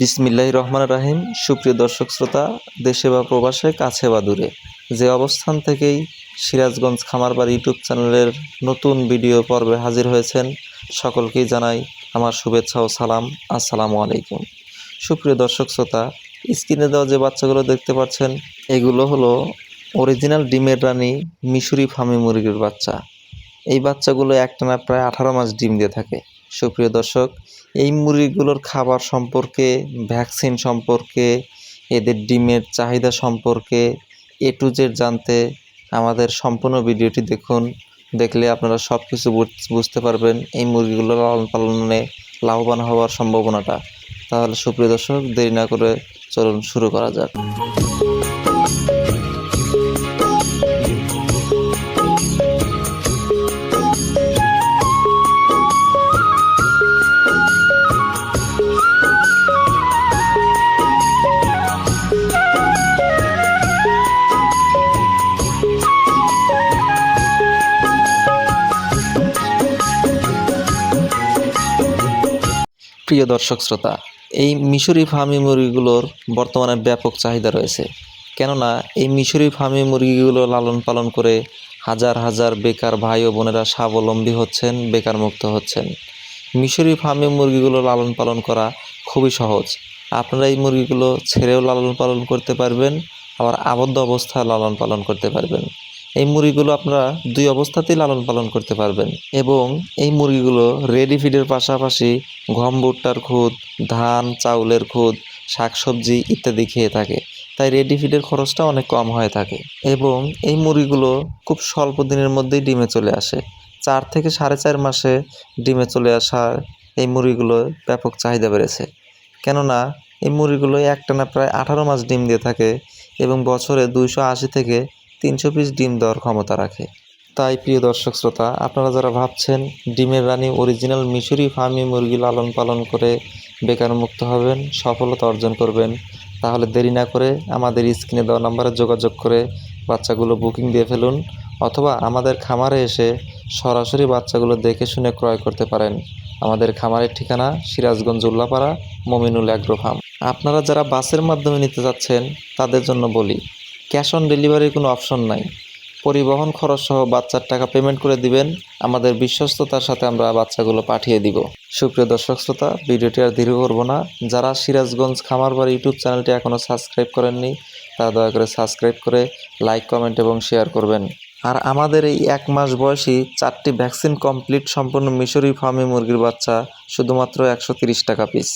বিসমিল্লাহ রহমান রাহিম। সুপ্রিয় দর্শক শ্রোতা, দেশে বা প্রবাসে, কাছে বা দূরে, যে অবস্থান থেকেই সিরাজগঞ্জ খামারবাড়ি ইউটিউব চ্যানেলের নতুন ভিডিও পর্বে হাজির হয়েছেন, সকলকেই জানাই আমার শুভেচ্ছা ও সালাম। আসসালামু আলাইকুম। সুপ্রিয় দর্শক শ্রোতা, স্ক্রিনে দেওয়া যে বাচ্চাগুলো দেখতে পাচ্ছেন, এগুলো হলো অরিজিনাল ডিমের রানী মিশরি ফার্মি মুরগির বাচ্চা। এই বাচ্চাগুলো একটানা প্রায় আঠারো মাস ডিম দিয়ে থাকে। সুপ্রিয় দর্শক, এই মুরগিগুলোর খাবার সম্পর্কে, ভ্যাকসিন সম্পর্কে, এদের ডিমের চাহিদা সম্পর্কে এ টু জেড জানতে আমাদের সম্পূর্ণ ভিডিওটি দেখুন। দেখলে আপনারা সব কিছু বুঝ- বুঝতে পারবেন এই মুরগিগুলো লালন পালনে লাভবান হওয়ার সম্ভাবনাটা। তাহলে সুপ্রিয় দর্শক, দেরি না করে চলুন শুরু করা যাক। প্রিয় দর্শক শ্রোতা, এই মিশরি ফার্মি মুরগিগুলোর বর্তমানে ব্যাপক চাহিদা রয়েছে। কেননা, এই মিশরি ফার্মি মুরগিগুলো লালন পালন করে হাজার হাজার বেকার ভাই ও বোনেরা স্বাবলম্বী হচ্ছেন, বেকার মুক্ত হচ্ছেন। মিশরি ফার্মি মুরগিগুলো লালন পালন করা খুবই সহজ। আপনারা এই মুরগিগুলো ছেড়েও লালন পালন করতে পারবেন, আবার আবদ্ধ অবস্থায় লালন পালন করতে পারবেন। এই মুরগিগুলো আপনারা দুই অবস্থাতেই লালন পালন করতে পারবেন। এবং এই মুরগিগুলো রেডি ফিডের পাশাপাশি গম ভুট্টার খুদ, ধান, চাউলের খুদ, শাকসবজি ইত্যাদি খেয়ে থাকে। তাই রেডি ফিডের খরচটা অনেক কম হয়ে থাকে। এবং এই মুরগিগুলো খুব স্বল্প দিনের মধ্যেই ডিমে চলে আসে। চার থেকে সাড়ে চার মাসে ডিমে চলে আসা এই মুরগিগুলো ব্যাপক চাহিদা বেড়েছে। কেননা এই মুরগিগুলো একটানা প্রায় আঠারো মাস ডিম দিয়ে থাকে এবং বছরে দুইশো আশি থেকে তিনশো পিস ডিম দেওয়ার ক্ষমতা রাখে। তাই প্রিয় দর্শক শ্রোতা, আপনারা যারা ভাবছেন ডিমের রানী অরিজিনাল মিশরি ফার্মি মুরগি লালন পালন করে বেকার মুক্ত হবেন, সফলতা অর্জন করবেন, তাহলে দেরি না করে আমাদের স্ক্রিনে দেওয়া নাম্বারে যোগাযোগ করে বাচ্চাগুলো বুকিং দিয়ে ফেলুন অথবা আমাদের খামারে এসে সরাসরি বাচ্চাগুলো দেখে শুনে ক্রয় করতে পারেন। আমাদের খামারের ঠিকানা সিরাজগঞ্জ উল্লাপাড়া, মমিনুল অ্যাগ্রো ফার্ম। আপনারা যারা বাসের মাধ্যমে নিতে যাচ্ছেন, তাদের জন্য বলি ক্যাশ অন ডেলিভারির কোনো অপশন নাই। পরিবহন খরচ সহ বাচ্চার টাকা পেমেন্ট করে দিবেন। আমাদের বিশ্বস্ততার সাথে আমরা বাচ্চাগুলো পাঠিয়ে দিব। সুপ্রিয় দর্শক শ্রোতা, ভিডিওটি আর দীর্ঘ করব না। যারা সিরাজগঞ্জ খামারবাড়ি ইউটিউব চ্যানেলটি এখনও সাবস্ক্রাইব করেননি, তারা দয়া করে সাবস্ক্রাইব করে লাইক, কমেন্ট এবং শেয়ার করবেন। আর আমাদের এই এক মাস বয়সী চারটি ভ্যাকসিন কমপ্লিট সম্পূর্ণ মিশরি ফার্মি মুরগির বাচ্চা শুধুমাত্র একশো টাকা পিস।